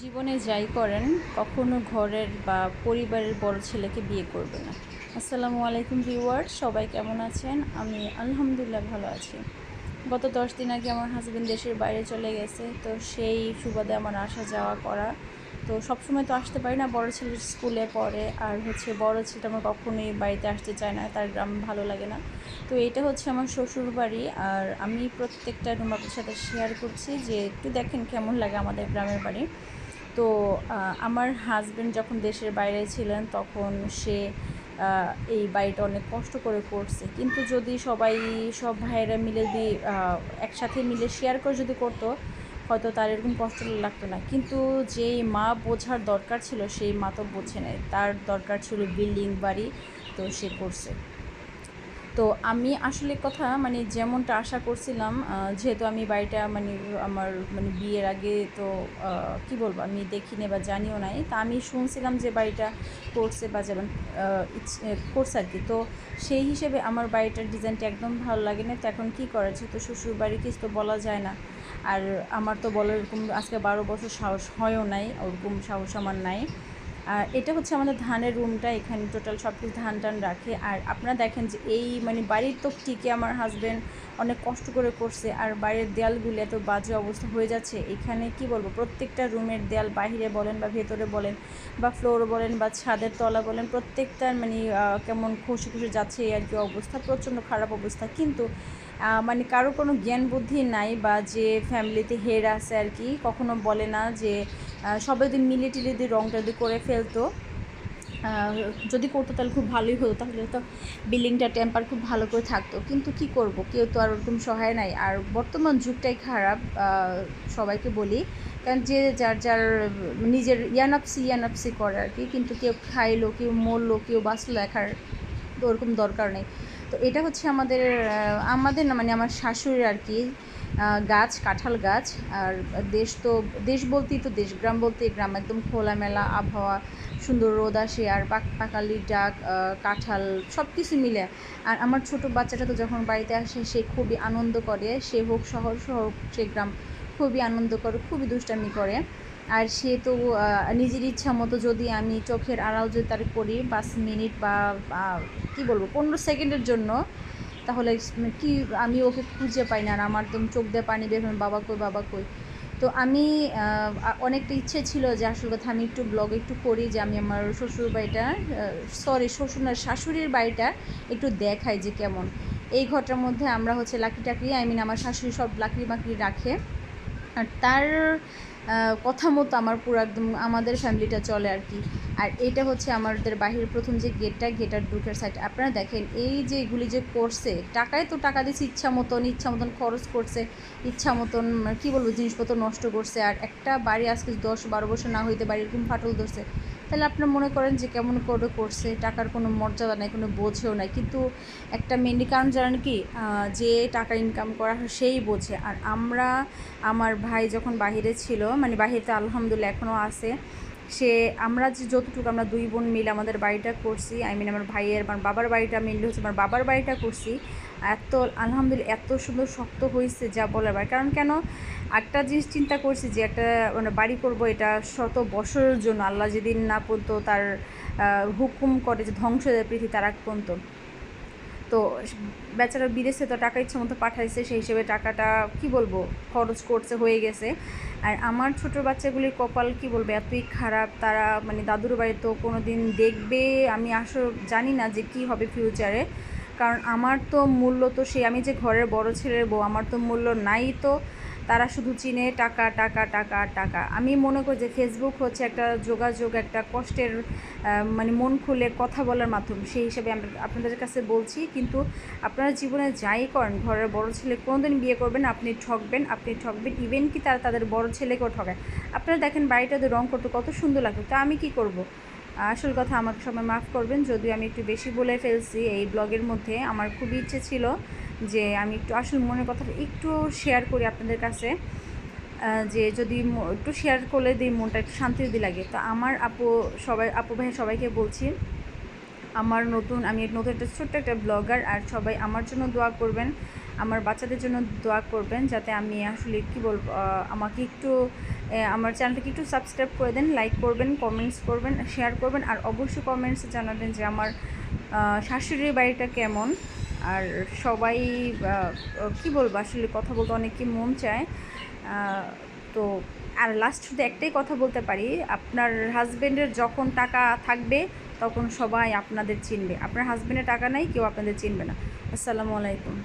জীবনে যাই করেন, কখনো ঘরের বা পরিবারের বড় ছেলেকে বিয়ে করবে না। আসসালামু আলাইকুম ভিউয়ার সবাই কেমন আছেন? আমি আলহামদুলিল্লাহ ভালো আছি। গত দশ দিন আগে আমার হাজব্যান্ড দেশের বাইরে চলে গেছে, তো সেই সুবাদে আমার আসা যাওয়া করা। তো সবসময় তো আসতে পারি না, বড় ছেলের স্কুলে পড়ে, আর হচ্ছে বড় ছেলেটা আমার কখনোই বাড়িতে আসতে চায় না, তার গ্রাম ভালো লাগে না। তো এটা হচ্ছে আমার শ্বশুর বাড়ি আর আমি প্রত্যেকটা রুম আপনার সাথে শেয়ার করছি যে একটু দেখেন কেমন লাগে আমাদের গ্রামের বাড়ি। তো আমার হাজব্যান্ড যখন দেশের বাইরে ছিলেন তখন সে এই বাড়িটা অনেক কষ্ট করে করছে। কিন্তু যদি সবাই, সব ভাইয়েরা মিলে যদি একসাথে মিলে শেয়ার করে যদি করতো, হয়তো তার এরকম কষ্ট লাগতো না। কিন্তু যেই মা বোঝার দরকার ছিল, সেই মা তো বোঝে নেই। তার দরকার ছিল বিল্ডিং বাড়ি, তো সে করছে। তো আমি আসলে কথা মানে যেমনটা আশা করছিলাম যেহেতু আমি বাড়িটা মানে আমার মানে বিয়ের আগে তো কি বলব, আমি দেখিনি বা জানিও নাই। তা আমি শুনছিলাম যে বাড়িটা করছে বা যেমন করছে আর কি তো সেই হিসেবে আমার বাড়িটার ডিজাইনটা একদম ভালো লাগে না। তো এখন কী করা যেহেতু শ্বশুর বাড়ি কিছু তো বলা যায় না। আর আমার তো বলার এরকম আজকে বারো বছর সাহস হয়ও নাই, ওরকম সাহস আমার নাই। আর এটা হচ্ছে আমাদের ধানের রুমটা, এখানে টোটাল সব কিছু ধান টান রাখে। আর আপনারা দেখেন যে এই মানে বাড়ির তো টিকে আমার হাজব্যান্ড অনেক কষ্ট করে করছে, আর বাইরের দেয়ালগুলি এত বাজে অবস্থা হয়ে যাচ্ছে। এখানে কি বলব, প্রত্যেকটা রুমের দেয়াল বাইরে বলেন বা ভেতরে বলেন বা ফ্লোর বলেন বা ছাদের তলা বলেন প্রত্যেকটার মানে কেমন খসে খসে যাচ্ছে আর কি অবস্থা, প্রচণ্ড খারাপ অবস্থা। কিন্তু মানে কারও কোনো জ্ঞান বুদ্ধি নাই বা যে ফ্যামিলিতে হেড আছে আর কি, কখনো বলে না যে সবাই যদি মিলে টিলে দিয়ে রংটা যদি করে ফেলতো। যদি করতো তাহলে খুব ভালোই হতো, তাহলে তো বিল্ডিংটা টেম্পার খুব ভালো করে থাকতো। কিন্তু কি করব? কেউ তো আর ওরকম সহায় নাই। আর বর্তমান যুগটাই খারাপ সবাইকে বলি। কারণ যে যার যার নিজের ইয়ানাপসি ইয়ানাপসি করে আর কি। কিন্তু কেউ খাইলো, কেউ মরলো, কেউ বাঁচলো দেখার ওরকম দরকার নেই। তো এটা হচ্ছে আমাদের আমাদের না মানে আমার শাশুড়ির আর কি গাছ, কাঁঠাল গাছ, আর দেশ তো, দেশ বলতেই তো দেশ, গ্রাম বলতেই গ্রাম, একদম খোলামেলা আবহাওয়া, সুন্দর রোদ আসে, আর পাক, পাকালি ডাক কাঁঠাল সব কিছু মিলে। আর আমার ছোট বাচ্চাটা তো যখন বাড়িতে আসে, সে খুবই আনন্দ করে, সে হোক শহর শহর সে গ্রাম, খুবই আনন্দ করে, খুবই দুষ্টামি করে। আর সে তো নিজের ইচ্ছা মতো যদি আমি চোখের আড়াল যদি তার করি, পাঁচ মিনিট বা, কি বলব, পনেরো সেকেন্ডের জন্য তাহলে কি আমি ওকে খুঁজে পাই না আর আমার তো চোখ দিয়ে পানি বের বাবা কই বাবা কই। তো আমি অনেকটা ইচ্ছে ছিল যে আসল কথা আমি একটু ব্লগ একটু করি, যে আমি আমার শ্বশুর বাড়িটা সরি শ্বশুর না, শাশুড়ির বাড়িটা একটু দেখাই যে কেমন। এই ঘরটার মধ্যে আমরা হচ্ছে লাকি টাকড়ি আই মিন আমার শাশুড়ি সব লাকড়ি বাকড়ি রাখে। আর তার কথা মতো আমার পুরো একদম আমাদের ফ্যামিলিটা চলে আর কি। আর এটা হচ্ছে আমাদের বাহির প্রথম যে গেটটা গেটার ঢুকের সাইড আপনারা দেখেন, এই যে এগুলি যে করছে, টাকায় তো টাকা দিচ্ছে ইচ্ছা মতন ইচ্ছা মতন খরচ করছে, ইচ্ছা মতন, কী বলব, জিনিসপত্র নষ্ট করছে। আর একটা বাড়ি আজকে দশ বারো বছর না হইতে বাড়ি এরকম ফাটল ধরছে। তাহলে আপনারা মনে করেন যে কেমন করে করছে, টাকার কোনো মর্যাদা নাই, কোনো বোঝেও নাই। কিন্তু একটা মেনলি কারণ জানেন কি যে টাকা ইনকাম করা হয় সেই বোঝে। আর আমরা, আমার ভাই যখন বাহিরে ছিল মানে বাহিরে আলহামদুলিল্লাহ এখনও আছে সে, আমরা যে যতটুকু আমরা দুই বোন মিলে আমাদের বাড়িটা করছি আই মিন আমার ভাইয়ের আমার বাবার বাড়িটা মিললে হচ্ছে আমার বাবার বাড়িটা করছি, এত, আলহামদুলিল্লাহ এত সুন্দর শক্ত হয়েছে যা বলার বাড়ি কারণ কেন? একটা জিনিস চিন্তা করছি যে একটা মানে বাড়ি করব এটা শত বছরের জন্য, আল্লাহ যেদিন না পর্যন্ত তার হুকুম করে যে ধ্বংস পৃথিবী তার আগ তো বেচারা বিদেশে তো টাকা ইচ্ছে মতো পাঠাইছে, সেই হিসেবে টাকাটা, কি বলব, খরচ করছে, হয়ে গেছে। আর আমার ছোট বাচ্চাগুলির কপাল কি বলব, এতই খারাপ, তারা মানে দাদুর বাড়ি তো কোনো দিন দেখবে, আমি আসলে জানি না যে কি হবে ফিউচারে কারণ আমার তো মূল্য তো সেই আমি যে ঘরের বড় ছেলের বউ, আমার তো মূল্য নাই তো। তারা শুধু চিনে, টাকা টাকা টাকা টাকা। আমি মনে করি যে ফেসবুক হচ্ছে একটা যোগাযোগ, একটা কষ্টের মানে মন খুলে কথা বলার মাধ্যম। সেই হিসেবে আমরা আপনাদের কাছে বলছি, কিন্তু আপনারা জীবনে যাই করেন, ঘরের বড় ছেলে কোনোদিন বিয়ে করবেন, আপনি ঠকবেন আপনি ঠকবেন ইভেন কি তারা তাদের বড় ছেলেকেও ঠকায়। আপনারা দেখেন বাড়িটাতে রং করতে কত সুন্দর লাগতো তা আমি কি করব? আসল কথা আমাকে সবাই মাফ করবেন, যদিও আমি একটু বেশি বলে ফেলছি এই ব্লগের মধ্যে। আমার খুবই ইচ্ছে ছিল যে আমি একটু আসল মনের কথাটা একটু শেয়ার করি আপনাদের কাছে যে যদি একটু শেয়ার করলে দিই মনটা একটু শান্তি যদি লাগে। তো আমার আপু, সবাই, আপু ভাই সবাইকে বলছি, আমার নতুন, আমি নতুন একটা ছোট্ট একটা ব্লগার আর সবাই আমার জন্য দোয়া করবেন, আমার বাচ্চাদের জন্য দোয়া করবেন, যাতে আমি আসলে কী বলব আমাকে একটু আমার চ্যানেলটাকে একটু সাবস্ক্রাইব করে দেন লাইক করবেন কমেন্টস করবেন শেয়ার করবেন, আর অবশ্যই কমেন্টসে জানাবেন যে আমার শাশুড়ির বাড়িটা কেমন। আর সবাই কি বলব, আসলে কথা বলতে অনেকই মন চায়। তো আর লাস্ট শুধু একটাই কথা বলতে পারি, আপনার হাজব্যান্ডের যখন টাকা থাকবে, তখন সবাই আপনাদের চিনবে। আপনার হাজব্যান্ডের টাকা নাই, কেউ আপনাদের চিনবে না। আসসালামু আলাইকুম।